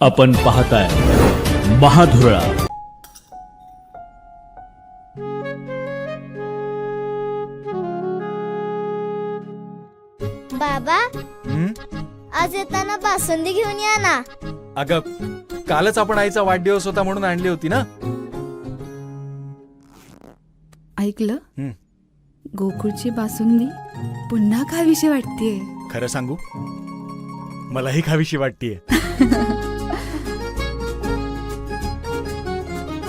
आपण पाहताय महाधुरळा. बाबा हं? आज येताना बासुंदी घेऊन या ना. अगं कालच आपण आईचा वाढदिवस होता म्हणून आणली होती ना. ऐकलं? हं. गोकुळची बासुंदी पुन्हा खावीशी वाटतेय. खरं सांगू? मलाही खावीशी वाटतीये.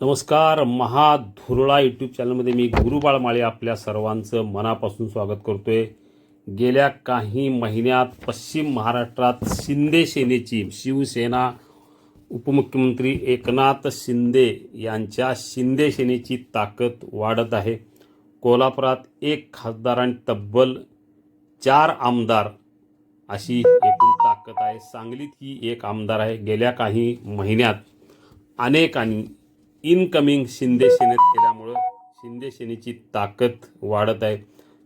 नमस्कार महाधुरळा यूट्यूब चॅनलमध्ये मी गुरुबाळ माळे आपल्या सर्वांचं मनापासून स्वागत करतोय. गेल्या काही महिन्यात पश्चिम महाराष्ट्रात शिंदे सेनेची शिवसेना उपमुख्यमंत्री एकनाथ शिंदे यांच्या शिंदे सेनेची ताकद वाढत आहे. कोल्हापुरात एक खासदार आणि तब्बल चार आमदार अशी एकूण ताकद आहे. सांगलीत ही एक आमदार आहे. गेल्या काही महिन्यात अनेकांनी इनकमिंग शिंदे सेनेत केल्यामुळं शिंदे सेनेची ताकद वाढत आहे.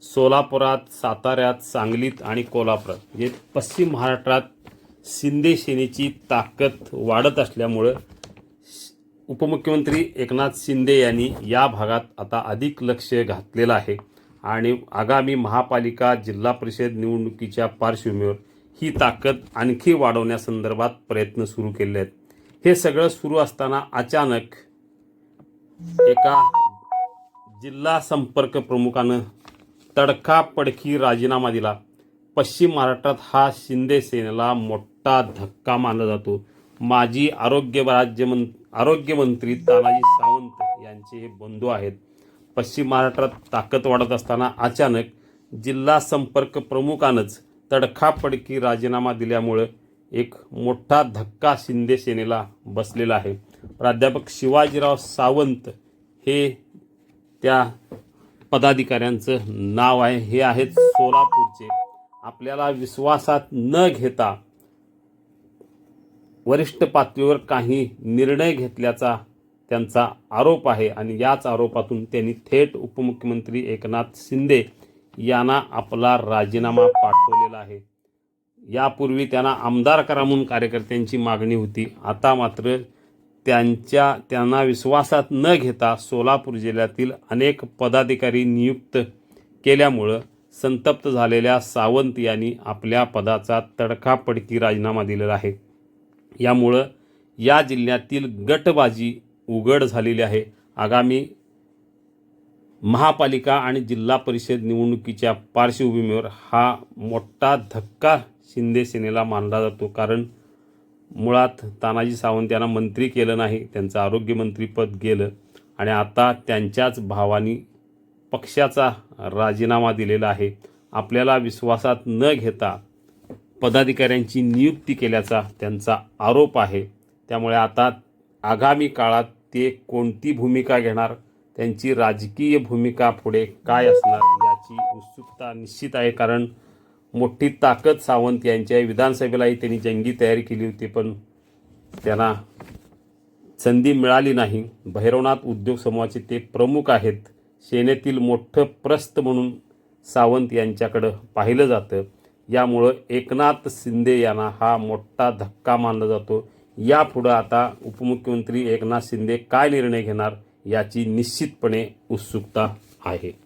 सोलापुरात साताऱ्यात सांगलीत आणि कोल्हापुरात जे पश्चिम महाराष्ट्रात शिंदे सेनेची ताकद वाढत असल्यामुळं उपमुख्यमंत्री एकनाथ शिंदे यांनी या भागात आता अधिक लक्ष घातलेलं आहे. आणि आगामी महापालिका जिल्हा परिषद निवडणुकीच्या पार्श्वभूमीवर ही ताकद आणखी वाढवण्यासंदर्भात प्रयत्न सुरू केले आहेत. हे सगळं सुरू असताना अचानक एका जिल्हा संपर्क प्रमुखानं तडकापडकी राजीनामा दिला. पश्चिम महाराष्ट्रात हा शिंदे सेनेला मोठा धक्का मानला जातो. माजी आरोग्य राज्यमं आरोग्यमंत्री तानाजी सावंत यांचे हे बंधू आहेत. पश्चिम महाराष्ट्रात ताकद वाढत असताना अचानक जिल्हा संपर्क प्रमुखानंच तडकाफडकी राजीनामा दिल्यामुळं एक मोठा धक्का शिंदे सेनेला बसलेला आहे. प्राध्यापक शिवाजीराव सावंत हे त्या पदाधिकाऱ्यांचं नाव आहे. हे आहेत सोलापूरचे. आपल्याला विश्वासात न घेता वरिष्ठ पातळीवर काही निर्णय घेतल्याचा त्यांचा आरोप आहे आणि याच आरोपातून त्यांनी थेट उपमुख्यमंत्री एकनाथ शिंदे यांना आपला राजीनामा पाठवलेला आहे. यापूर्वी त्यांना आमदार करा म्हणून कार्यकर्त्यांची मागणी होती. आता मात्र त्यांच्या त्यांना विश्वासात न घेता सोलापूर जिल्ह्यातील अनेक पदाधिकारी नियुक्त केल्यामुळं संतप्त झालेल्या सावंत यांनी आपल्या पदाचा तडकापडकी राजीनामा दिलेला आहे. यामुळं या जिल्ह्यातील गटबाजी उघड झालेली आहे. आगामी महापालिका आणि जिल्हा परिषद निवडणुकीच्या पार्श्वभूमीवर हा मोठा धक्का शिंदे सेनेला मानला जातो. कारण मुळात तानाजी सावंत यांना मंत्री केलं नाही त्यांचं आरोग्यमंत्रीपद गेलं आणि आता त्यांच्याच भावानी पक्षाचा राजीनामा दिलेला आहे. आपल्याला विश्वासात न घेता पदाधिकाऱ्यांची नियुक्ती केल्याचा त्यांचा आरोप आहे. त्यामुळे आता आगामी काळात ते कोणती भूमिका घेणार त्यांची राजकीय भूमिका पुढे काय असणार याची उत्सुकता निश्चित आहे. कारण मोठी ताकद सावंत यांच्या विधानसभेलाही त्यांनी जंगी तयारी केली होती पण त्यांना संधी मिळाली नाही. भैरवनाथ उद्योग समूहाचे ते प्रमुख आहेत. सेनेतील मोठं प्रस्त म्हणून सावंत यांच्याकडं पाहिलं जातं. यामुळं एकनाथ शिंदे यांना हा मोठा धक्का मानला जातो. यापुढं आता उपमुख्यमंत्री एकनाथ शिंदे काय निर्णय घेणार याची निश्चितपणे उत्सुकता आहे.